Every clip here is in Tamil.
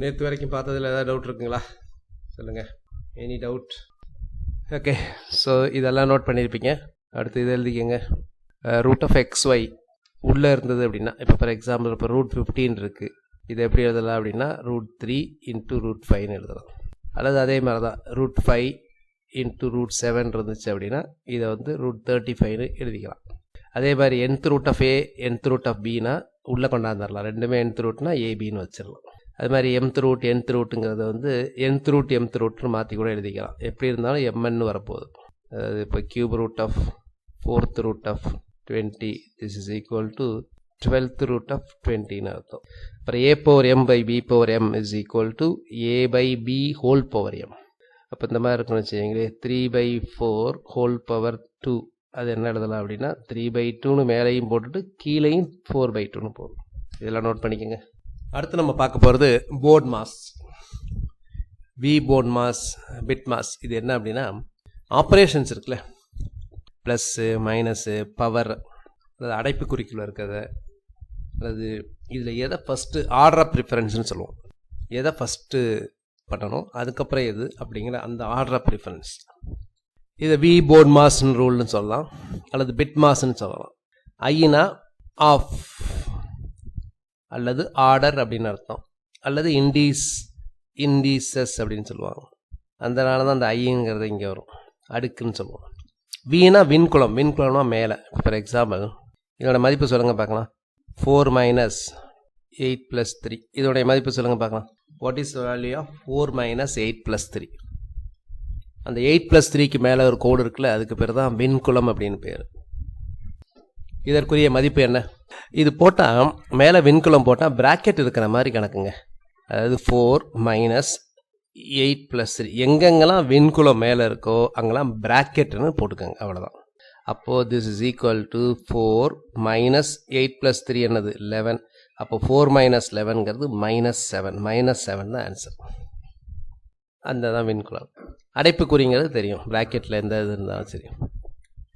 நேற்று வரைக்கும் பார்த்ததில் ஏதாவது டவுட் இருக்குங்களா? சொல்லுங்கள் எனி டவுட் ஓகே ஸோ இதெல்லாம் நோட் பண்ணியிருப்பீங்க அடுத்து இது எழுதிக்கங்க. Root uh, of X Y உள்ளே இருந்தது அப்படின்னா இப்போ ஃபார் எக்ஸாம்பிள் இப்போ ரூட் ஃபிஃப்டீன் இருக்குது இது எப்படி எழுதலாம் அப்படின்னா ரூட் த்ரீ இன்ட்டு ரூட் ஃபைவ்னு எழுதலாம். அல்லது அதே மாதிரி தான் root five into root seven இருந்துச்சு அப்படின்னா இதை வந்து ரூட் தேர்ட்டி ஃபைவ்னு எழுதிக்கலாம். அதே மாதிரி nth root of A nth root of பினா உள்ளே கொண்டாந்துடலாம் ரெண்டுமே என்த் ரூட்னா ஏபின்னு வச்சிடலாம் அது மாதிரி எம்த் ரூட் என்த் ரூட்டுங்கிறத வந்து என்த் ரூட் எம்த் ரூட்னு மாற்றி கூட எழுதிக்கலாம். எப்படி இருந்தாலும் எம்என்னு வரப்போகுது. அதாவது இப்போ cube root of fourth root of twenty this is equal to twelfth root of டுவெண்ட்டின்னு அர்த்தம். அப்புறம் A power M by B power M is equal to A by B whole power M அப்போ இந்த மாதிரி இருக்குன்னு வச்சுக்கோங்களேன். Three by four whole power two அது என்ன எழுதலாம் அப்படின்னா த்ரீ பை டூன்னு மேலேயும் போட்டுட்டு கீழேயும் ஃபோர் பை டூன்னு போடும் இதெல்லாம் நோட் பண்ணிக்கோங்க. அடுத்து நம்ம பார்க்க போகிறது BODMAS V BODMAS BIDMAS இது என்ன அப்படின்னா ஆப்ரேஷன்ஸ் இருக்குல்ல. ப்ளஸ்ஸு மைனஸு பவர் அல்லது அடைப்புக்குறிக்குள்ள இருக்கிறத அல்லது இதில் எதை ஃபஸ்ட்டு ஆர்டர் ஆஃப் ப்ரிஃபரன்ஸ்னு சொல்லுவோம். எதை ஃபஸ்ட்டு பண்ணணும் அதுக்கப்புறம் எது அப்படிங்கிற அந்த ஆர்டர் ஆஃப் ப்ரிஃபரன்ஸ் இதை வி போர்ட் மாஸ்ன்னு ரூல்னு சொல்லலாம் அல்லது பிட் மாஸ்ன்னு சொல்லலாம். ஐனா ஆஃப் அல்லது ஆர்டர் அப்படின்னு அர்த்தம். அல்லது இண்டீஸ் இண்டீசஸ் அப்படின்னு சொல்லுவாங்க. அதனால தான் அந்த ஐங்கிறது இங்கே வரும். அடுக்குன்னு சொல்லுவோம். வீணா விண்குளம் விண்குளம்னா மேலே. ஃபார் எக்ஸாம்பிள் இதோட மதிப்பு சொல்லுங்கள் பார்க்கலாம். Four minus eight plus three இதோடைய மதிப்பு சொல்லுங்கள் பார்க்கலாம். What is value of four minus eight plus three அந்த எயிட் ப்ளஸ் த்ரீக்கு மேலே ஒரு கோடு இருக்குல்ல அதுக்கு பேர் தான் விண்குளம் அப்படின்னு பேர். இதற்குரிய மதிப்பு என்ன? இது போட்டால் மேலே விண்குளம் போட்டால் ப்ராக்கெட் இருக்கிற மாதிரி கணக்குங்க. அதாவது four minus eight plus three எங்கெங்கெல்லாம் விண்குளம் மேலே இருக்கோ அங்கெல்லாம் ப்ராக்கெட்னு போட்டுக்கோங்க அவ்வளோதான் அப்போது this is equal to four minus eight plus three என்னது? லெவன் அப்போ ஃபோர் மைனஸ் லெவன்கிறது மைனஸ் செவன் மைனஸ் செவன் தான் ஆன்சர் அந்த தான் விண்குளம் அடைப்புக்குறிங்கிறது தெரியும். ப்ராக்கெட்டில் எந்த இது இருந்தாலும் சரி.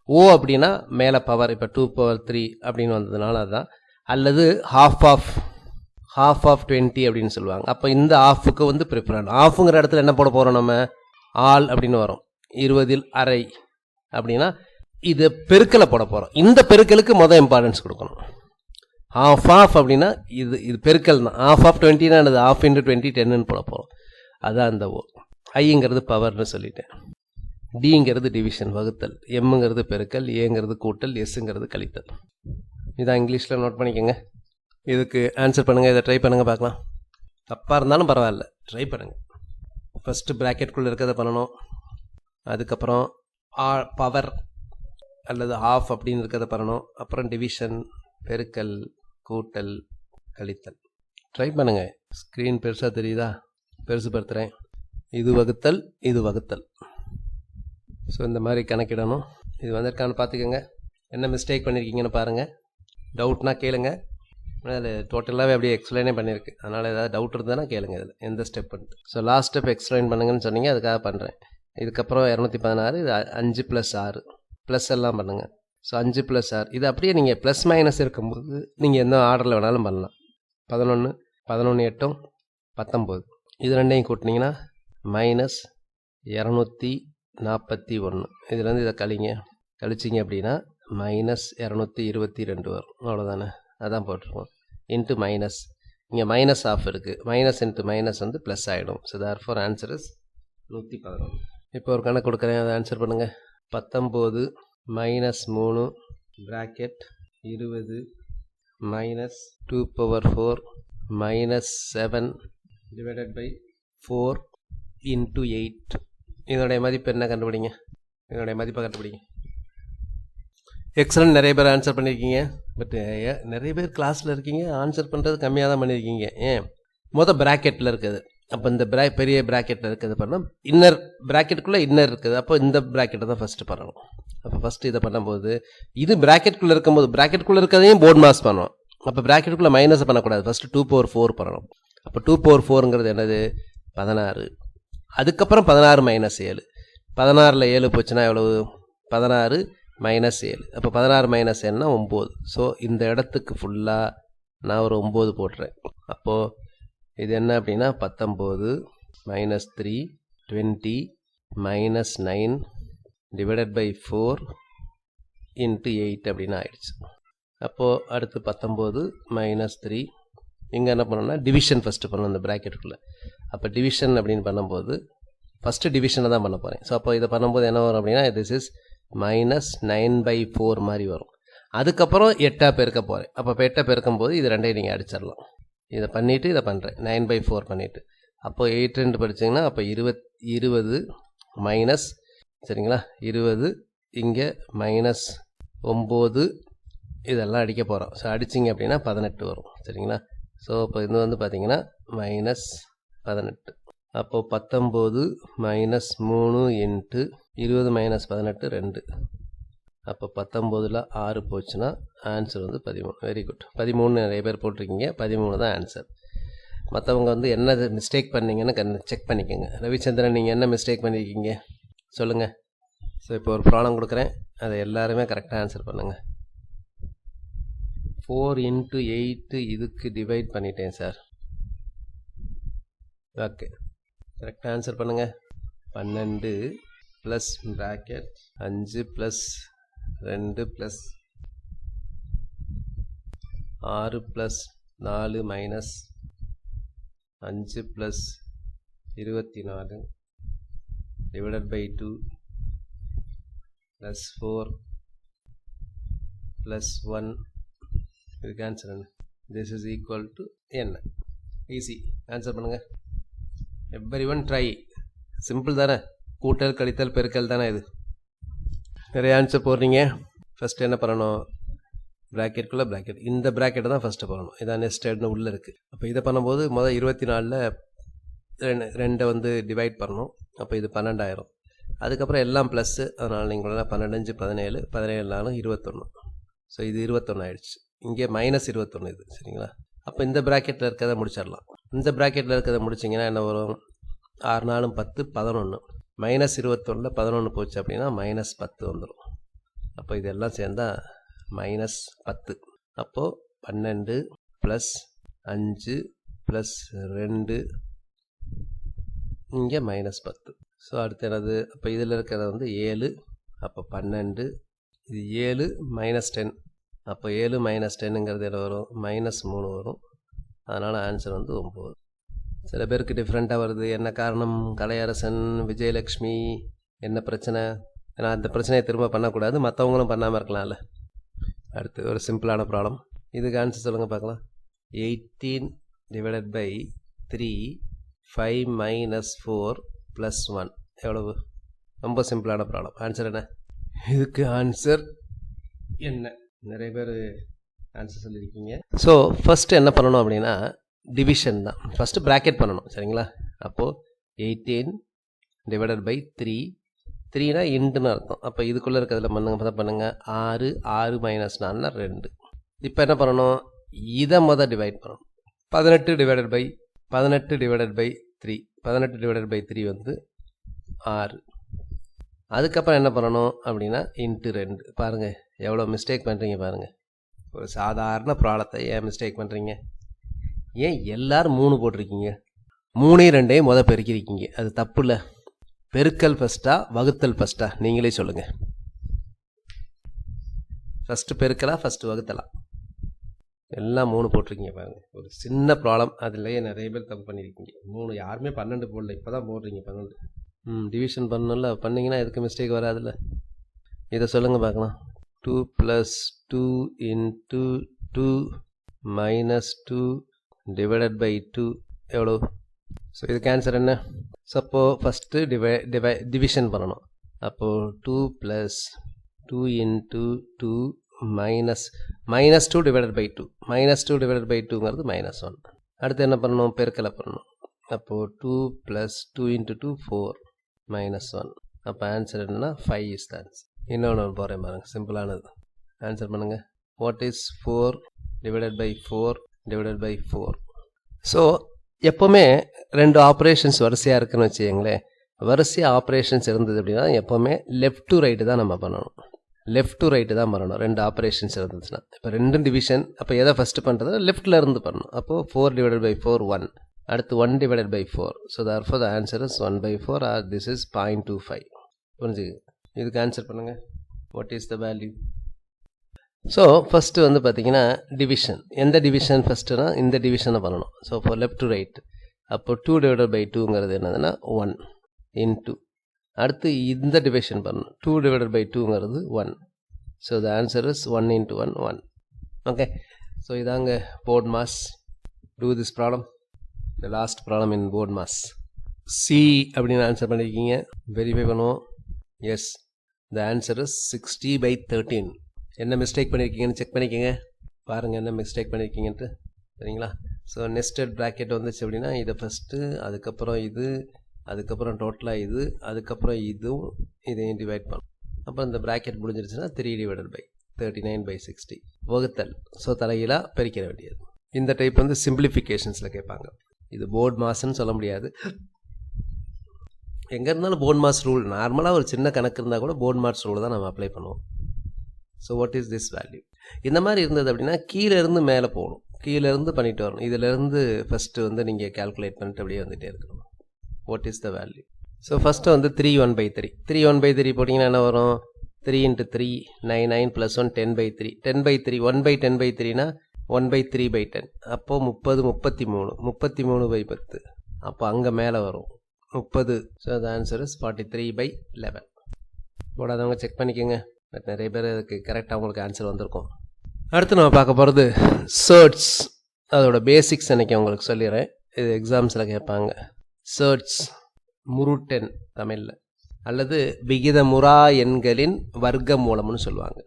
ஓ அப்படின்னா மேலே பவர் இப்போ டூ பவர் த்ரீ அப்படின்னு வந்ததுனால அதுதான் அல்லது half of half of twenty அப்படின்னு சொல்லுவாங்க. அப்போ இந்த ஆஃபுக்கு வந்து ப்ரிஃபரன் ஆஃபுங்கிற இடத்துல என்ன போட போகிறோம் நம்ம? ஆல் அப்படின்னு வரும். இருபதில் அரை அப்படின்னா இது பெருக்கலை போட போகிறோம் இந்த பெருக்கலுக்கு மொதல் இம்பார்ட்டன்ஸ் கொடுக்கணும். ஆஃப் ஆஃப் அப்படின்னா இது இது பெருக்கல் தான். ஆஃப் ஆஃப் டுவெண்ட்டினா என்னது? ஆஃப் இன்ட்டு டுவெண்ட்டி டென்னு போட போகிறோம் அதுதான் அந்த ஓ. ஐங்கிறது பவர்னு சொல்லிட்டேன். டிங்கிறது டிவிஷன் வகுத்தல். எம்முங்கிறது பெருக்கல் ஏங்கிறது கூட்டல் எஸ்ஸுங்கிறது கழித்தல். இதான் இங்கிலீஷில் நோட் பண்ணிக்கோங்க. இதுக்கு ஆன்சர் பண்ணுங்கள் இதை ட்ரை பண்ணுங்கள் பார்க்கலாம். தப்பாக இருந்தாலும் பரவாயில்ல. ட்ரை பண்ணுங்கள் ஃபஸ்ட்டு ப்ராக்கெட்குள்ளே இருக்கிறத பண்ணணும். அதுக்கப்புறம் ஆ பவர் அல்லது ஆஃப் அப்படின்னு இருக்கிறத பண்ணணும். அப்புறம் டிவிஷன் பெருக்கல் கூட்டல் கழித்தல். ட்ரை பண்ணுங்கள் ஸ்க்ரீன் பெருசாக தெரியுதா? பெருசுப்படுத்துகிறேன் இது வகுத்தல் இது வகுத்தல். ஸோ இந்த மாதிரி கணக்கிடணும். இது வந்திருக்கான்னு பார்த்துக்கோங்க. என்ன மிஸ்டேக் பண்ணியிருக்கீங்கன்னு பாருங்கள் டவுட்னா கேளுங்க. அது டோட்டலாகவே அப்படியே எக்ஸ்பிளைனே பண்ணியிருக்கு அதனால் ஏதாவது டவுட் இருந்ததுன்னா கேளுங்க இதில். எந்த step so last step explain பண்ணுங்கன்னு சொன்னீங்க அதுக்காக பண்ணுறேன் இதுக்கப்புறம் இரநூத்தி பதினாறு இது அஞ்சு ப்ளஸ் ஆறு. ப்ளஸ் எல்லாம் பண்ணுங்கள் ஸோ அஞ்சு ப்ளஸ் ஆறு. இது அப்படியே நீங்கள் ப்ளஸ் மைனஸ் இருக்கும்போது நீங்கள் எந்த ஆர்டரில் வேணாலும் பண்ணலாம். பதினொன்று பதினொன்று எட்டும் பத்தொம்போது இது ரெண்டையும் கூட்டினீங்கன்னா மைனஸ் இரநூத்தி நாற்பத்தி ஒன்று இதுலேருந்து இதை கழிங்க. கழிச்சிங்க அப்படின்னா மைனஸ் இரநூத்தி இருபத்தி ரெண்டு வரும். அவ்வளோதானே அதான் போட்டிருக்கோம். இன்ட்டு மைனஸ் இங்கே மைனஸ் ஆஃப் இருக்குது மைனஸ் இன்ட்டு மைனஸ் வந்து ப்ளஸ் ஆகிடும் so therefore answer is நூற்றி பதினொன்று இப்போ ஒரு கணக்கு கொடுக்குறேன். அதை ஆன்சர் பண்ணுங்கள் பத்தொம்போது மைனஸ் மூணு ப்ராக்கெட் இருபது minus two power four minus seven divided by four into eight இதனுடைய மதிப்பு என்ன கண்டுபிடிங்க? இதனுடைய மதிப்பை கண்டுபிடிங்க. எக்ஸலண்ட் நிறைய பேர் ஆன்சர் பண்ணியிருக்கீங்க பட் நிறைய பேர் கிளாஸில் இருக்கீங்க ஆன்சர் பண்ணுறது கம்மியாக தான் பண்ணியிருக்கீங்க ஏன் மொதல் ப்ராக்கெட்டில் இருக்குது. அப்போ இந்த ப்ரா பெரிய ப்ராக்கெட்டில் இருக்கிறது பண்ணால் இன்னர் ப்ராக்கெட்டுக்குள்ளே இன்னர் இருக்குது. அப்போ இந்த ப்ராக்கெட்டை தான் ஃபஸ்ட்டு பண்ணணும். அப்போ ஃபஸ்ட்டு இதை பண்ணும்போது இது ப்ராக்கெட்டுக்குள்ளே இருக்கும்போது ப்ராக்கெட்டுக்குள்ளே இருக்கிறதையும் போர்ட் மாஸ் பண்ணணும் அப்போ ப்ராக்கெட்டுக்குள்ளே மைனஸ் பண்ணக்கூடாது. ஃபஸ்ட்டு டூ பவர் ஃபோர் பண்ணணும். அப்போ டூ பவர் ஃபோருங்கிறது என்னது? பதினாறு. அதுக்கப்புறம் பதினாறு மைனஸ் ஏழு. பதினாறில் ஏழு போச்சுன்னா எவ்வளவு? பதினாறு மைனஸ் ஏழு. அப்போ பதினாறு மைனஸ் ஏழுனா ஒம்பது ஸோ இந்த இடத்துக்கு ஃபுல்லாக நான் ஒரு ஒம்பது போடுறேன். அப்போது இது என்ன அப்படின்னா பத்தொம்போது minus three twenty minus nine divided by four into eight அப்படின்னு ஆயிடுச்சு. அப்போது அடுத்து பத்தொம்போது மைனஸ் த்ரீ இங்கே என்ன பண்ணோம்னா டிவிஷன் ஃபஸ்ட்டு பண்ணணும் அந்த ப்ராக்கெட்டுக்குள்ளே அப்போ டிவிஷன் அப்படின்னு பண்ணும்போது ஃபஸ்ட்டு டிவிஷனை தான் பண்ண போகிறேன் ஸோ அப்போ இதை பண்ணும்போது என்ன வரும் அப்படின்னா this is minus nine by four மாதிரி வரும். அதுக்கப்புறம் எட்டாக பெருக்க போகிறேன் அப்போ இப்போ எட்டாக பெருக்கும் போது இது ரெண்டையும் நீங்கள் அடிச்சிடலாம். இதை பண்ணிவிட்டு இதை பண்ணுறேன் நைன் பை ஃபோர் பண்ணிவிட்டு அப்போது எயிட் ரெண்டு படிச்சிங்கன்னா அப்போ இருபத் இருபது மைனஸ் சரிங்களா? இருபது இங்கே மைனஸ் ஒம்பது இதெல்லாம் அடிக்க போகிறோம் ஸோ அடிச்சிங்க அப்படின்னா பதினெட்டு வரும். சரிங்களா? ஸோ இப்போ இது வந்து பார்த்தீங்கன்னா மைனஸ் பதினெட்டு. அப்போது பத்தொம்போது மைனஸ் மூணு இன்ட்டு இருபது மைனஸ் பதினெட்டு ரெண்டு. அப்போ பத்தொம்போதில் ஆறு போச்சுன்னா ஆன்சர் வந்து பதிமூணு. வெரி குட் பதிமூணு நிறைய பேர் போட்டிருக்கீங்க. பதிமூணு தான் ஆன்சர் மற்றவங்க வந்து என்ன மிஸ்டேக் பண்ணீங்கன்னு கண் செக் பண்ணிக்கோங்க. ரவிச்சந்திரன் நீங்கள் என்ன மிஸ்டேக் பண்ணியிருக்கீங்க சொல்லுங்கள் ஸோ இப்போ ஒரு ப்ராப்ளம் கொடுக்குறேன். அதை எல்லாருமே கரெக்டாக ஆன்சர் பண்ணுங்கள் ஃபோர் இன்ட்டு எயிட்டு இதுக்கு டிவைட் பண்ணிட்டேன் சார் ஓகே கரெக்டாக ஆன்சர் பண்ணுங்கள் பன்னெண்டு ப்ளஸ் ப்ராக்கெட் அஞ்சு ப்ளஸ் ரெண்டு ப்ளஸ் ஆறு ப்ளஸ் நாலு மைனஸ் அஞ்சு ப்ளஸ் இருபத்தி நாலு divided by two plus four plus one இதுக்கு ஆன்சர் என்ன? திஸ் இஸ் ஈக்குவல் டு என்ன ஈஸி ஆன்சர் பண்ணுங்கள் எவ்ரி ஒன் ட்ரை சிம்பிள் தானே. கூட்டல் கழித்தல் பெருக்கல் தானே இது. நிறைய ஆன்சர் போடுறீங்க. ஃபஸ்ட்டு என்ன பண்ணணும்? ப்ராக்கெட்குள்ளே ப்ராக்கெட் இந்த ப்ராக்கெட்டை தான் ஃபஸ்ட்டு பண்ணணும். இதான் நெஸ்டட்னு உள்ளே இருக்குது அப்போ இதை பண்ணும்போது மொதல் இருபத்தி நாலில் ரெண்டு ரெண்டை வந்து டிவைட் பண்ணணும். அப்போ இது பன்னெண்டாயிரம். அதுக்கப்புறம் எல்லாம் ப்ளஸ்ஸு அதனால் நீங்கள் பன்னெண்டஞ்சு பதினேழு பதினேழு நாலும் இருபத்தொன்று ஸோ இது இருபத்தொன்று ஆயிடுச்சு. இங்கே மைனஸ் இருபத்தொன்று இது சரிங்களா? அப்போ இந்த ப்ராக்கெட்டில் இருக்கிறத முடிச்சிடலாம். இந்த ப்ராக்கெட்டில் இருக்கிறத முடிச்சிங்கன்னா என்ன வரும்? ஆறு நாலும் பத்து பதினொன்று மைனஸ் இருபத்தொன்னில் பதினொன்று போச்சு அப்படின்னா மைனஸ் பத்து வந்துடும் அப்போ இதெல்லாம் சேர்ந்தால் மைனஸ் பத்து. அப்போது பன்னெண்டு ப்ளஸ் அஞ்சு ப்ளஸ் ரெண்டு இங்கே மைனஸ் பத்து. ஸோ அடுத்து என்னது? அப்போ இதில் இருக்கிறது வந்து ஏழு. அப்போ பன்னெண்டு இது ஏழு மைனஸ் டென் அப்போ ஏழு மைனஸ் டென்னுங்கிறது என்ன வரும்? மைனஸ் மூணு வரும். அதனால் ஆன்சர் வந்து ஒம்பது சில பேருக்கு டிஃப்ரெண்ட்டாக வருது. என்ன காரணம்? கலையரசன் விஜயலக்ஷ்மி என்ன பிரச்சனை? ஏன்னா அந்த பிரச்சனையை திரும்ப பண்ணக்கூடாது. மற்றவங்களும் பண்ணாமல் இருக்கலாம்ல. அடுத்து ஒரு சிம்பிளான ப்ராப்ளம் இதுக்கு ஆன்சர் சொல்லுங்கள் பார்க்கலாம். Eighteen divided by three five minus four plus one எவ்வளவு? ரொம்ப சிம்பிளான ப்ராப்ளம் ஆன்சர் என்ன? இதுக்கு ஆன்சர் என்ன? நிறைய பேர் ஆன்சர் சொல்லியிருக்கீங்க ஸோ ஃபஸ்ட்டு என்ன பண்ணணும் அப்படின்னா டிவிஷன் தான். ஃபஸ்ட்டு ப்ராக்கெட் பண்ணணும் சரிங்களா? அப்போது எயிட்டீன் டிவைடட் பை த்ரீ த்ரீனா இன்ட்டுன்னு அர்த்தம். அப்போ இதுக்குள்ளே இருக்கிறதுல பண்ணுங்க தான் பண்ணுங்கள் ஆறு ஆறு மைனஸ் நாலுனா ரெண்டு. இப்போ என்ன பண்ணணும்? இதை மொதல் டிவைட் பண்ணணும். பதினெட்டு டிவைடட் பை பதினெட்டு டிவைடட் பை த்ரீ பதினெட்டு டிவைடட் பை த்ரீ வந்து ஆறு. அதுக்கப்புறம் என்ன பண்ணணும் அப்படின்னா இன்ட்டு ரெண்டு. பாருங்கள் எவ்வளோ மிஸ்டேக் பண்ணுறீங்க பாருங்கள் ஒரு சாதாரண ப்ராப்ளத்தை ஏன் மிஸ்டேக் பண்ணுறீங்க ஏன் எல்லோரும் மூணு போட்டிருக்கீங்க? மூணையும் ரெண்டையும் மொதல் பெருக்கிருக்கீங்க. அது தப்பு இல்லை பெருக்கல் ஃபஸ்ட்டா வகுத்தல் ஃபஸ்ட்டா நீங்களே சொல்லுங்கள் ஃபஸ்ட்டு பெருக்கலா ஃபஸ்ட்டு வகுத்தலா? எல்லாம் மூணு போட்டிருக்கீங்க பாருங்கள் ஒரு சின்ன ப்ராப்ளம். அதுலேயே நிறைய பேர் தப்பு பண்ணியிருக்கீங்க மூணு யாருமே பன்னெண்டு போடல. இப்போ தான் போடுறீங்க பன்னெண்டு. ம் டிவிஷன் பண்ணணும்ல. பண்ணிங்கன்னா எதுக்கு மிஸ்டேக் வராதுல்ல? இதை சொல்லுங்கள் பார்க்கலாம். Two plus two into two minus two divided by two எவ்வளோ ஸோ இதுக்கு ஆன்சர் என்ன? சப்போ ஃபஸ்ட்டு டிவை டிவை டிவிஷன் பண்ணணும். அப்போது two plus two into two minus minus two divided by two minus two divided by டூங்கிறது minus one அடுத்து என்ன பண்ணணும்? பெருக்கலை பண்ணணும். அப்போது two plus two into two four minus one அப்போ ஆன்சர் என்னன்னா ஃபைவ் இஸ் த ஆன்சர் இன்னொன்று போகிறேன் பாருங்கள் சிம்பிளானது ஆன்சர் பண்ணுங்கள் what is four divided by four divided by four so எப்போவுமே ரெண்டு ஆப்ரேஷன்ஸ் வரிசையாக இருக்குன்னு வச்சுக்கோங்களேன். வரிசையாக ஆப்ரேஷன்ஸ் இருந்தது அப்படின்னா எப்போவுமே லெஃப்ட் டு ரைட்டு தான் நம்ம பண்ணணும். லெஃப்ட் டு ரைட்டு தான் பண்ணணும். ரெண்டு ஆப்ரேஷன்ஸ் இருந்துச்சுன்னா. இப்போ ரெண்டும் டிவிஷன் அப்போ எதை ஃபஸ்ட்டு பண்ணுறது லெஃப்ட்டில் இருந்து பண்ணணும். அப்போது four divided by four one அடுத்து one divided by four so therefore the answer is one by four or this is point two five புரிஞ்சுக்கு இதுக்கு ஆன்சர் பண்ணுங்கள் what is the value so first வந்து பார்த்தீங்கன்னா டிவிஷன் எந்த டிவிஷன் ஃபஸ்ட்டுனா இந்த டிவிஷனை பண்ணணும். ஸோ இப்போ லெஃப்ட் டு ரைட் அப்போ டூ டிவைடட் பை டூங்கிறது என்னதுன்னா ஒன் இன் டூ அடுத்து இந்த டிவிஷன் பண்ணணும். Two divided by டூங்கிறது one so the answer is one into one one okay so இதாங்க board maths two this problem the last problem in board maths C அப்படின்னு ஆன்சர் பண்ணியிருக்கீங்க வெரிஃபை பண்ணுவோம். Yes the answer is sixty by thirteen என்ன மிஸ்டேக் பண்ணியிருக்கீங்கன்னு செக் பண்ணிக்கோங்க. பாருங்கள் என்ன மிஸ்டேக் பண்ணியிருக்கீங்கன்ட்டு சரிங்களா? ஸோ நெஸ்டட் ப்ராக்கெட் வந்துச்சு அப்படின்னா இதை ஃபஸ்ட்டு அதுக்கப்புறம் இது அதுக்கப்புறம் டோட்டலாக இது அதுக்கப்புறம் இதுவும் இதையும் டிவைட் பண்ணும் அப்புறம் இந்த bracket முடிஞ்சிருச்சுன்னா three divided by thirty nine by sixty வகுத்தல். ஸோ தலைகீழாக பிரிக்கிற வேண்டியது. இந்த டைப் வந்து சிம்பிளிஃபிகேஷன்ஸில் கேட்பாங்க. இது போர்ட் மாஸ்ன்னு சொல்ல முடியாது. எங்கே இருந்தாலும் போன் மாஸ் ரூல் நார்மலாக ஒரு சின்ன கணக்கு இருந்தால் கூட போன் மாஸ் ரூல் தான் நம்ம அப்ளை பண்ணுவோம். So what is this value இந்த மாதிரி இருந்தது அப்படின்னா கீழே இருந்து மேலே போகணும். கீழேருந்து பண்ணிட்டு வரணும். இதிலேருந்து ஃபஸ்ட்டு வந்து நீங்கள் கால்குலேட் பண்ணிட்டு அப்படியே வந்துகிட்டே இருக்கணும். What is the value so first வந்து three one by three three one by three போட்டிங்கன்னா என்ன வரும்? Three into three nine nine plus one ten by three ten by three one by ten by த்ரீனா one by three by ten அப்போது முப்பது முப்பத்தி மூணு. முப்பத்தி மூணு பை பத்து. அப்போ அங்கே மேலே வரும். முப்பது. So the answer is forty three by eleven போடாதவங்க check பண்ணிக்கோங்க. பட் நிறைய பேர் அதுக்கு கரெக்டாக உங்களுக்கு ஆன்சர் வந்திருக்கும். அடுத்து நம்ம பார்க்க போகிறது சர்ட்ஸ் அதோட பேசிக்ஸ் அன்றைக்கி உங்களுக்கு சொல்லிடுறேன். இது எக்ஸாம்ஸில் கேட்பாங்க. சர்ட்ஸ் முருட்டென் தமிழில். அல்லது விகிதமுறா எண்களின் வர்க்க மூலம்னு சொல்லுவாங்க.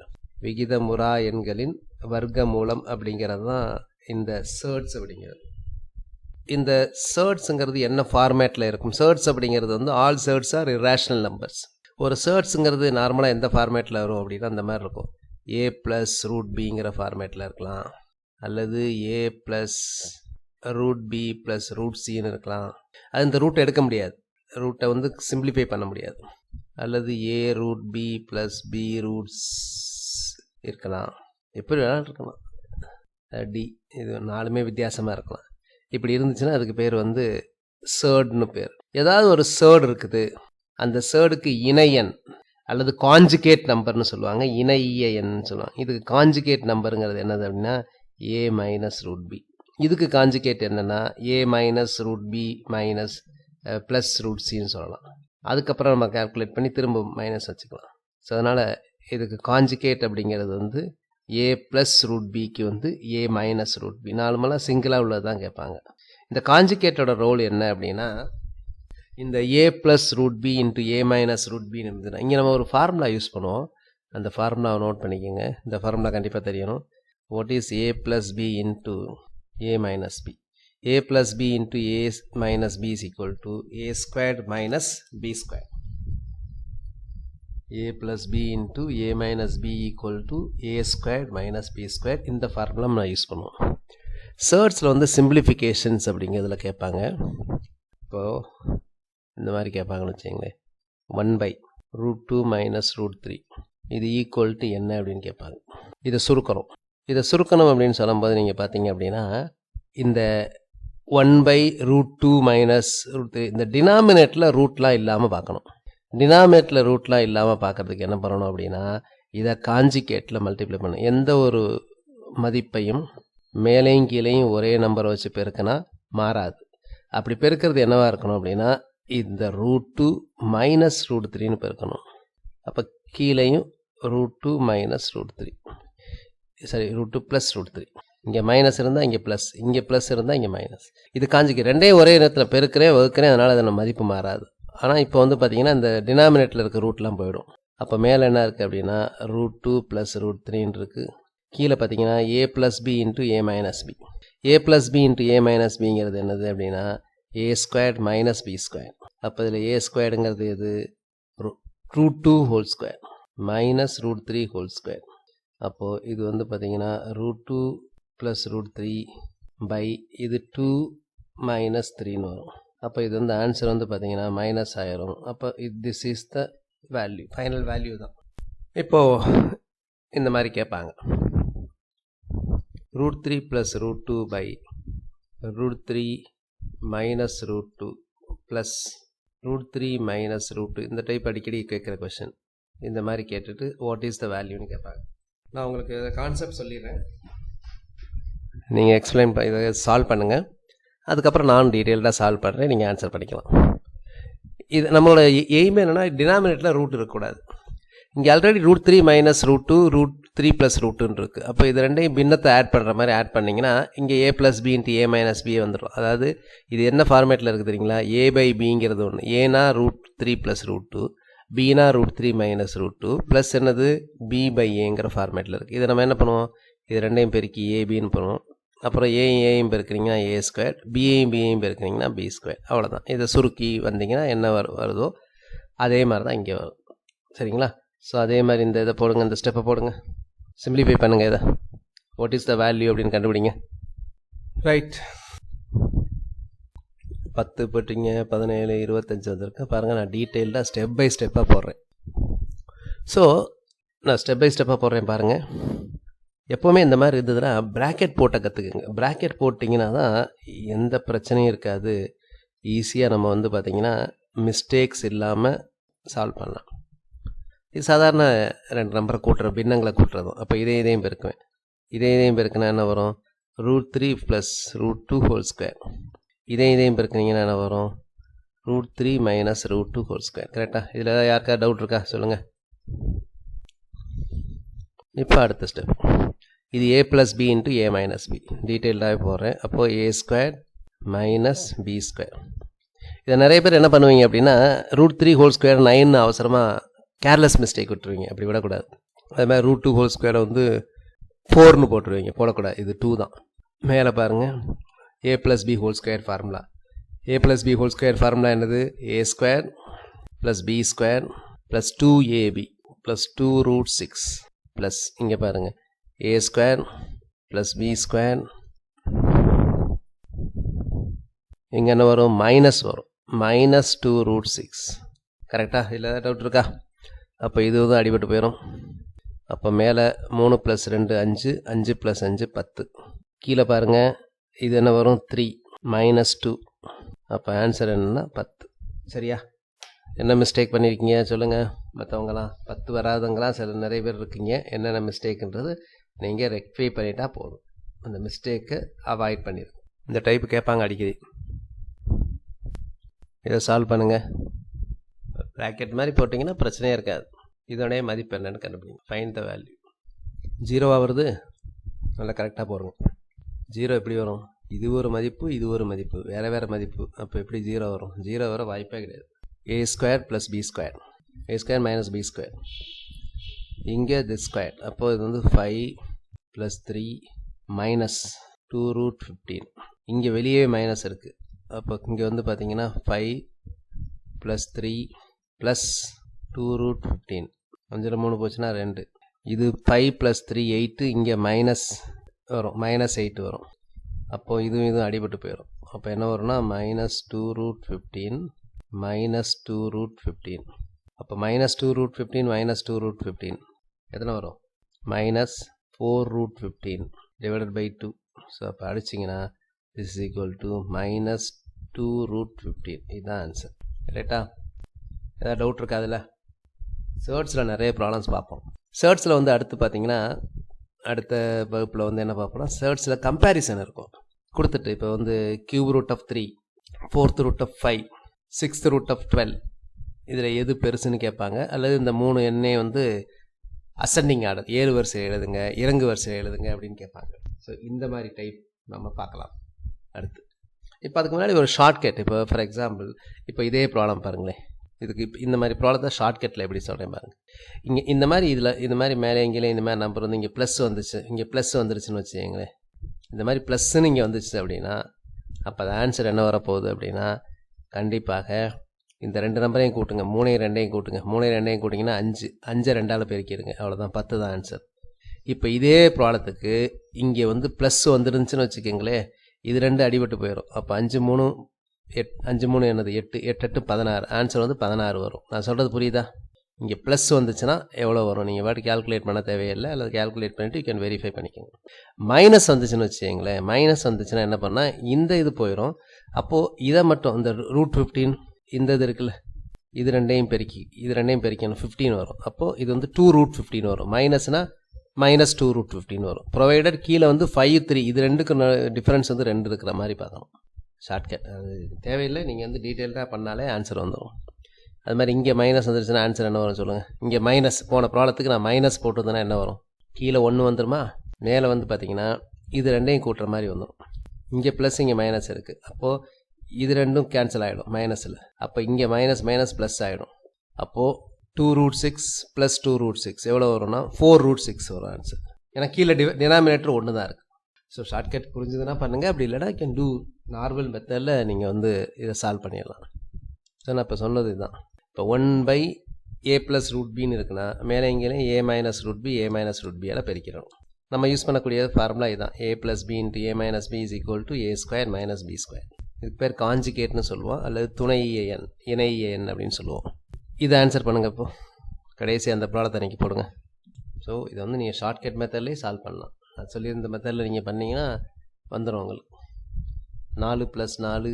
விகிதமுறா எண்களின் வர்க்க மூலம் அப்படிங்கிறது தான் இந்த சர்ட்ஸ் அப்படிங்கிறது. இந்த சர்ட்ஸுங்கிறது என்ன ஃபார்மேட்டில் இருக்கும்? சர்ட்ஸ் அப்படிங்கிறது வந்து all surds are irrational numbers ஒரு சர்ட்ஸுங்கிறது நார்மலாக எந்த ஃபார்மேட்டில் வரும் அப்படின்னா அந்த மாதிரி இருக்கும். ஏ ப்ளஸ் ரூட் பிங்கிற ஃபார்மேட்டில் இருக்கலாம். அல்லது A plus root B plus root சின்னு இருக்கலாம். அது இந்த ரூட்டை எடுக்க முடியாது. ரூட்டை வந்து சிம்பிளிஃபை பண்ண முடியாது. அல்லது A root B plus B roots இருக்கலாம். எப்படி வேணாலும் இருக்கலாம். டி இது நாலுமே வித்தியாசமாக இருக்கலாம். இப்படி இருந்துச்சுன்னா அதுக்கு பேர் வந்து சேர்டுன்னு பேர். ஏதாவது ஒரு சேர்டு இருக்குது. அந்த சேர்டுக்கு இணையன் அல்லது காஞ்சுகேட் நம்பர்னு சொல்லுவாங்க. இணைய சொல்லுவாங்க. இதுக்கு காஞ்சுகேட் நம்பருங்கிறது என்னது அப்படின்னா ஏ மைனஸ் ரூட் பி இதுக்கு காஞ்சுகேட் என்னென்னா A minus root B minus plus root சின்னு சொல்லலாம். அதுக்கப்புறம் நம்ம கால்குலேட் பண்ணி திரும்ப மைனஸ் வச்சுக்கலாம். ஸோ அதனால் இதுக்கு காஞ்சுகேட் அப்படிங்கிறது வந்து ஏ ப்ளஸ் ரூட் பிக்கு வந்து ஏ மைனஸ் ரூட் பி நார்மலாக சிங்கிளாக உள்ளது தான் கேட்பாங்க. இந்த காஞ்சிகேட்டோட ரோல் என்ன அப்படின்னா இந்த A plus root B into A minus root பின்னு இருந்ததுன்னா இங்கே நம்ம ஒரு ஃபார்முலா யூஸ் பண்ணுவோம். அந்த ஃபார்முலாவை நோட் பண்ணிக்கோங்க. இந்த ஃபார்முலா கண்டிப்பாக தெரியணும் what is A plus B into A minus B A plus B into A minus B is equal to A squared minus B square a plus b into a minus b equal to a squared minus b squared இந்த ஃபார்முலா நான் யூஸ் பண்ணுவோம். சர்ட்ஸில் வந்து சிம்பிளிஃபிகேஷன்ஸ் அப்படிங்கிறதுல கேட்பாங்க. இப்போது இந்த மாதிரி கேட்பாங்கன்னு வச்சுங்களேன் one by root two minus root three இது ஈக்குவல் டு என்ன அப்படின்னு கேட்பாங்க. இதை சுருக்கணும். இதை சுருக்கணும் அப்படின்னு சொல்லும்போது நீங்கள் பார்த்தீங்க அப்படின்னா இந்த one by root two minus root three இந்த டினாமினேட்டில் ரூட்லாம் இல்லாமல் பார்க்கணும். டினாமினேட்டில் ரூட்லாம் இல்லாமல் பார்க்குறதுக்கு என்ன பண்ணணும் அப்படின்னா இதை காஞ்சிகேட்டில் மல்டிப்ளை பண்ணணும். எந்த ஒரு மதிப்பையும் மேலேயும் கீழேயும் ஒரே நம்பரை வச்சு பெருக்கினா மாறாது. அப்படி பெருக்கிறது என்னவாக இருக்கணும் அப்படின்னா இந்த ரூட் டூ மைனஸ் ரூட் த்ரீன்னு பெருக்கணும். அப்போ கீழேயும் root two minus root three சரி root two plus root three இங்கே மைனஸ் இருந்தால் இங்கே ப்ளஸ் இங்கே ப்ளஸ் இருந்தால் இங்கே மைனஸ் இது காஞ்சிக்கு ரெண்டையும் ஒரே நேரத்தில் பெருக்கிறேன் வகுக்கிறேன் அதனால் அதோட மதிப்பு மாறாது. ஆனால் இப்போ வந்து பார்த்தீங்கன்னா இந்த டினாமினேட்டில் இருக்க ரூட்லாம் போயிடும். அப்போ மேலே என்ன இருக்குது அப்படின்னா ரூட் டூ ப்ளஸ் ரூட் த்ரீன்னு இருக்குது கீழே பார்த்தீங்கன்னா A plus B into A minus B A plus B into A minus பிங்கிறது என்னது அப்படின்னா A squared minus B square அப்போ இதில் ஏ ஸ்கொயர்டுங்கிறது எது? Root two whole square minus root three whole square அப்போது இது வந்து பார்த்தீங்கன்னா root two plus root three by இது டூ மைனஸ் த்ரீன்னு வரும். அப்போ இது வந்து ஆன்சர் வந்து பார்த்தீங்கன்னா மைனஸ் ஆயிரும். அப்போ இது this is the value final value தான். இப்போது இந்த மாதிரி கேட்பாங்க. Root three plus root two by root three minus root two plus root three minus root two இந்த டைப் அடிக்கடி கேட்குற கொஷின் இந்த மாதிரி கேட்டுட்டு வாட் இஸ் த வேல்யூன்னு கேட்பாங்க. நான் உங்களுக்கு கான்செப்ட் சொல்லிடுறேன். நீங்கள் எக்ஸ்பிளைன் இதை சால்வ் பண்ணுங்கள் அதுக்கப்புறம் நான் டீட்டெயில்டாக சால்வ் பண்ணுறேன் நீங்கள் ஆன்சர் பண்ணிக்கலாம். இது நம்மளோட எய்ம் என்னென்னா டினாமினேட்டில் ரூட் இருக்கக்கூடாது. இங்கே already root three minus root two root three plus ரூட்டுன்னு இருக்குது அப்போ இது ரெண்டையும் பின்னத்தை ஆட் பண்ணுற மாதிரி ஆட் பண்ணிங்கன்னா இங்கே A plus B into A minus B வந்துடும் அதாவது இது என்ன ஃபார்மேட்டில் இருக்குது தெரியுங்களா? ஏ பை பிங்கிறது ஒன்று ஏனா root three plus root two பினா root three minus root two plus என்னது? பி பை ஏங்கிற ஃபார்மேட்டில் இருக்குது இதை நம்ம என்ன பண்ணுவோம்? இது ரெண்டையும் பெருக்கி ஏபின்னு பண்ணுவோம் அப்புறம் ஏயும் ஏயும் பெருக்கிறீங்கன்னா ஏ ஸ்கொயர் பிஏயும் பிஏயும் பெருக்கிறீங்கன்னா பி ஸ்கொயர் அவ்வளோதான் இதை சுருக்கி வந்தீங்கன்னா என்ன வரு வருதோ அதே மாதிரி தான் இங்கே வரும். சரிங்களா? ஸோ அதே மாதிரி இந்த இதை போடுங்க இந்த ஸ்டெப்பை போடுங்க. சிம்பிளிஃபை பண்ணுங்கள் இதை. வாட் இஸ் த வேல்யூ அப்படின்னு கண்டுபிடிங்க. ரைட் பத்து போட்டிங்க பதினேழு இருபத்தஞ்சி வந்திருக்கு. பாருங்கள் நான் டீட்டெயில்டாக ஸ்டெப் பை ஸ்டெப்பாக போடுறேன். ஸோ நான் ஸ்டெப் பை ஸ்டெப்பாக போடுறேன் பாருங்கள் எப்போவுமே இந்த மாதிரி இருந்ததுன்னா ப்ராக்கெட் போட்ட கற்றுக்குங்க ப்ராக்கெட் போட்டிங்கன்னா தான் எந்த பிரச்சனையும் இருக்காது. ஈஸியாக நம்ம வந்து பார்த்திங்கன்னா மிஸ்டேக்ஸ் இல்லாமல் சால்வ் பண்ணலாம். இது சாதாரண ரெண்டு நம்பரை கூட்டுற பின்னங்களை கூட்டுறதும். அப்போ இதே இதையும் பெருக்குவேன். இதே இதையும் பெருக்கினா என்ன வரும்? Root three plus root two whole square இதே இதையும் பெருக்குனீங்கன்னா என்ன வரும்? Root three minus root two whole square கரெக்டாக இதில் ஏதாவது யாருக்கா டவுட் இருக்கா? சொல்லுங்கள் இப்போ அடுத்த ஸ்டெப் இது A plus B into A minus B டீட்டெயில்டாகவே போடுறேன் அப்போது A square minus B square இதை நிறைய பேர் என்ன பண்ணுவீங்க அப்படின்னா root three whole square nine அவசரமாக கேர்லெஸ் மிஸ்டேக் விட்டுருவீங்க. அப்படி விடக்கூடாது. அது மாதிரி ரூட் டூ ஹோல் ஸ்கொயரை வந்து ஃபோர்னு போட்டுருவீங்க. போடக்கூடாது. இது டூ தான். மேலே பாருங்கள் A plus B whole square formula A plus B whole square formula என்னது? A square plus B square plus two AB plus two root six plus இங்கே பாருங்கள் A square plus B square இங்கே என்ன வரும் மைனஸ் வரும். மைனஸ் டூ ரூட் சிக்ஸ் கரெக்டாக இல்லை டவுட் இருக்கா? அப்போ இது வந்து அடிபட்டு போயிடும் அப்போ மேலே மூணு ப்ளஸ் ரெண்டு அஞ்சு அஞ்சு ப்ளஸ் அஞ்சு பத்து. கீழே பாருங்கள் இது என்ன வரும்? த்ரீ மைனஸ் டூ அப்போ ஆன்சர் என்னென்னா பத்து. சரியா? என்ன மிஸ்டேக் பண்ணியிருக்கீங்க சொல்லுங்கள் மற்றவங்களாம் பத்து வராதவங்களாம் சில நிறைய பேர் இருக்கீங்க. என்னென்ன மிஸ்டேக்குன்றது நீங்கள் ரெக்டிஃபை பண்ணிட்டா போதும். அந்த மிஸ்டேக்கை அவாய்ட் பண்ணிடுங்க இந்த டைப்பு கேட்பாங்க அடிக்கடி. இதை சால்வ் பண்ணுங்கள் ப்ராக்கெட் மாதிரி போட்டிங்கன்னா பிரச்சனையே இருக்காது. இதோடைய மதிப்பு என்னென்னு கண்டுபிடிங்க. ஃபைன் த வேல்யூ ஜீரோவாக வருது. நல்லா கரெக்டாக போடுங்க. ஜீரோ எப்படி வரும்? இது ஒரு மதிப்பு இது ஒரு மதிப்பு. வேறு வேறு மதிப்பு. அப்போ எப்படி ஜீரோ வரும்? ஜீரோ வர வாய்ப்பே கிடையாது. A square plus B square A square minus B square இங்கே திஸ் ஸ்கொயர் அப்போது இது வந்து five plus three minus two root fifteen இங்கே வெளியே மைனஸ் இருக்குது அப்போ இங்கே வந்து பார்த்தீங்கன்னா five plus three plus two root fifteen அஞ்சில் மூணு போச்சுன்னா ரெண்டு. இது ஃபைவ் ப்ளஸ் த்ரீ எயிட்டு இங்கே மைனஸ் வரும். மைனஸ் எயிட் வரும். அப்போது இதுவும் இதுவும் அடிபட்டு போயிடும் அப்போ என்ன வரும்னா minus two root fifteen minus two root fifteen அப்போ minus two root fifteen minus two root fifteen எத்தனை வரும்? Minus four root fifteen divided by two so அப்போ அடிச்சிங்கன்னா this is equal to minus two root fifteen இதுதான் ஆன்சர் ரைட்டா ஏதாவது டவுட் இருக்கா அதில்? சேர்ட்ஸில் நிறைய ப்ராப்ளம்ஸ் பார்ப்போம். சேர்ட்ஸில் வந்து அடுத்து பார்த்தீங்கன்னா அடுத்த வகுப்பில் வந்து என்ன பார்ப்போம்னா சேர்ட்ஸில் கம்பேரிசன் இருக்கும். கொடுத்துட்டு இப்போ வந்து cube root of three fourth root of five sixth root of twelve இதில் எது பெருசுன்னு கேட்பாங்க. அல்லது இந்த மூணு எண்ணெய் வந்து அசெண்டிங் ஆர்டர் ஏறு வரிசையில் எழுதுங்க இறங்கு வரிசையில் எழுதுங்க அப்படின்னு கேட்பாங்க. ஸோ இந்த மாதிரி டைப் நம்ம பார்க்கலாம். அடுத்து. இப்போ அதுக்கு முன்னாடி ஒரு ஷார்ட்கட் இப்போ ஃபார் எக்ஸாம்பிள் இப்போ இதே ப்ராப்ளம் பாருங்களேன். இதுக்கு இப்போ இந்த மாதிரி ப்ராப்ளத்தை ஷார்ட்கட்டில் எப்படி சொல்கிறேன் பாருங்கள் இங்கே இந்த மாதிரி இதில் இந்த மாதிரி மேலே எங்கேயும் இந்த மாதிரி நம்பர் வந்து இங்கே ப்ளஸ் வந்துச்சு. இங்கே ப்ளஸ் வந்துருச்சுன்னு வச்சுக்கோங்களேன். இந்த மாதிரி ப்ளஸ்ஸுன்னு இங்கே வந்துச்சு அப்படின்னா அப்போ அது ஆன்சர் என்ன வரப்போகுது அப்படின்னா கண்டிப்பாக இந்த ரெண்டு நம்பரையும் கூட்டுங்க. மூணையும் ரெண்டையும் கூட்டுங்க. மூணையும் ரெண்டையும் கூட்டிங்கன்னா அஞ்சு. அஞ்சை ரெண்டால் பெருக்கிடுங்க. அவ்வளோதான் பத்து தான் ஆன்சர் இப்போ இதே ப்ராப்ளத்துக்கு இங்கே வந்து ப்ளஸ் வந்துருந்துச்சுன்னு வச்சுக்கோங்களேன் இது ரெண்டு அடிபட்டு போயிடும் அப்போ அஞ்சு மூணு எட் அஞ்சு மூணு என்னது? எட்டு எட்டு எட்டு பதினாறு. ஆன்சர் வந்து பதினாறு வரும். நான் சொல்கிறது புரியுதா? இங்கே ப்ளஸ் வந்துச்சுன்னா எவ்வளோ வரும்? நீங்கள் பாட்டு கேல்குலேட் பண்ண தேவையில்லை. அல்லது கேல்குலேட் பண்ணிவிட்டு யூ கேன் வெரிஃபை பண்ணிக்கோங்க. மைனஸ் வந்துச்சுன்னு வச்சுக்கோங்களேன். மைனஸ் வந்துச்சுன்னா என்ன பண்ணால் இந்த இது போயிடும் அப்போது இதை மட்டும் இந்த ரூட் ஃபிஃப்டீன் இந்த இது இருக்குல்ல. இது ரெண்டையும் பெருக்கி இது ரெண்டையும் பெருக்கணும் ஃபிஃப்டீன் வரும். அப்போது இது வந்து டூ ரூட் ஃபிஃப்டீன் வரும். மைனஸ்னால் மைனஸ் டூ ரூட் ஃபிஃப்டின் வரும். ப்ரொவைடட் கீழே வந்து ஃபைவ் த்ரீ இது ரெண்டுக்கு டிஃப்ரென்ஸ் வந்து ரெண்டு இருக்கிற மாதிரி பார்க்கணும். ஷார்ட்கட் அது தேவையில்லை. நீங்கள் வந்து டீட்டெயில்டாக பண்ணாலே ஆன்சர் வந்துடும் அது மாதிரி இங்கே மைனஸ் வந்துருச்சுன்னா ஆன்சர் என்ன வரும் சொல்லுங்கள் இங்கே மைனஸ் போன ப்ராப்ளத்துக்கு நான் மைனஸ் போட்டிருந்தேன்னா என்ன வரும்? கீழே ஒன்று வந்துருமா? மேலே வந்து பார்த்தீங்கன்னா இது ரெண்டையும் கூட்டுற மாதிரி வந்துடும் இங்கே ப்ளஸ் இங்கே மைனஸ் இருக்குது அப்போது இது ரெண்டும் கேன்சல் ஆகிடும் மைனஸில் அப்போ இங்கே மைனஸ் மைனஸ் ப்ளஸ் ஆகிடும் அப்போது two root six plus two root six எவ்வளோ வரும்னா ஃபோர் ரூட் சிக்ஸ் வரும் ஆன்சர் ஏன்னா கீழே டிவை டினாமினேட்டர் ஒன்று தான் இருக்குது ஸோ ஷார்ட்கட் புரிஞ்சுதுன்னா பண்ணுங்கள் அப்படி இல்லைனா கேன் டூ நார்மல் மெத்தடில் நீங்கள் வந்து இதை சால்வ் பண்ணிடலாம். ஸோ நான் இப்போ சொன்னது இதுதான். இப்போ one by A plus root பின்னு இருக்குன்னா மேலே இங்கேயும் A minus root B A minus root பியால் பெருக்கிறோம் நம்ம யூஸ் பண்ணக்கூடிய ஃபார்முலா இதுதான் A plus B into A minus B is equal to A square minus B square இதுக்கு பேர் காஞ்சிகேட்னு சொல்லுவோம் அல்லது துணை எண் இணை எண் அப்படின்னு சொல்லுவோம். இதை ஆன்சர் பண்ணுங்கள் இப்போ. கடைசி அந்த ப்ராடக்ட் அன்றைக்கி போடுங்க. ஸோ இதை வந்து நீங்கள் ஷார்ட்கட் மெத்தட்லேயே சால்வ் பண்ணலாம். நான் சொல்லியிருந்த மெத்தடில் நீங்கள் பண்ணிங்கன்னா வந்துடும் உங்களுக்கு. நாலு ப்ளஸ் நாலு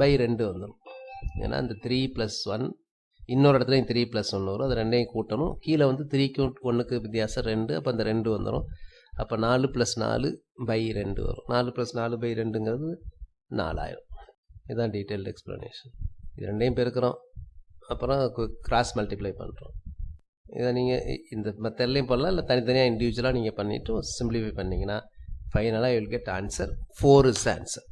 பை ரெண்டு வந்துடும் ஏன்னா இந்த த்ரீ ப்ளஸ் ஒன் இன்னொரு இடத்துலையும் த்ரீ ப்ளஸ் ஒன்று வரும். அது ரெண்டையும் கூட்டணும். கீழே வந்து த்ரீக்கு ஒன்றுக்கு வித்தியாசம் ரெண்டு அப்போ அந்த ரெண்டு வந்துடும் அப்போ நாலு ப்ளஸ் நாலு பை ரெண்டு வரும். நாலு ப்ளஸ் நாலு பை ரெண்டுங்கிறது நாலாயிரம். இதுதான் டீட்டெயில்டு எக்ஸ்ப்ளனேஷன் இது ரெண்டையும் பெருக்கிறோம். அப்புறம் கிராஸ் மல்டிப்ளை பண்ணுறோம் இதை நீங்கள் இந்த மெத்தட்லையும் பண்ணலாம் இல்லை தனித்தனியாக இண்டிவிஜுவலாக நீங்கள் பண்ணிவிட்டு சிம்பிளிஃபை பண்ணிங்கன்னா ஃபைனலாக you'll get answer four is answer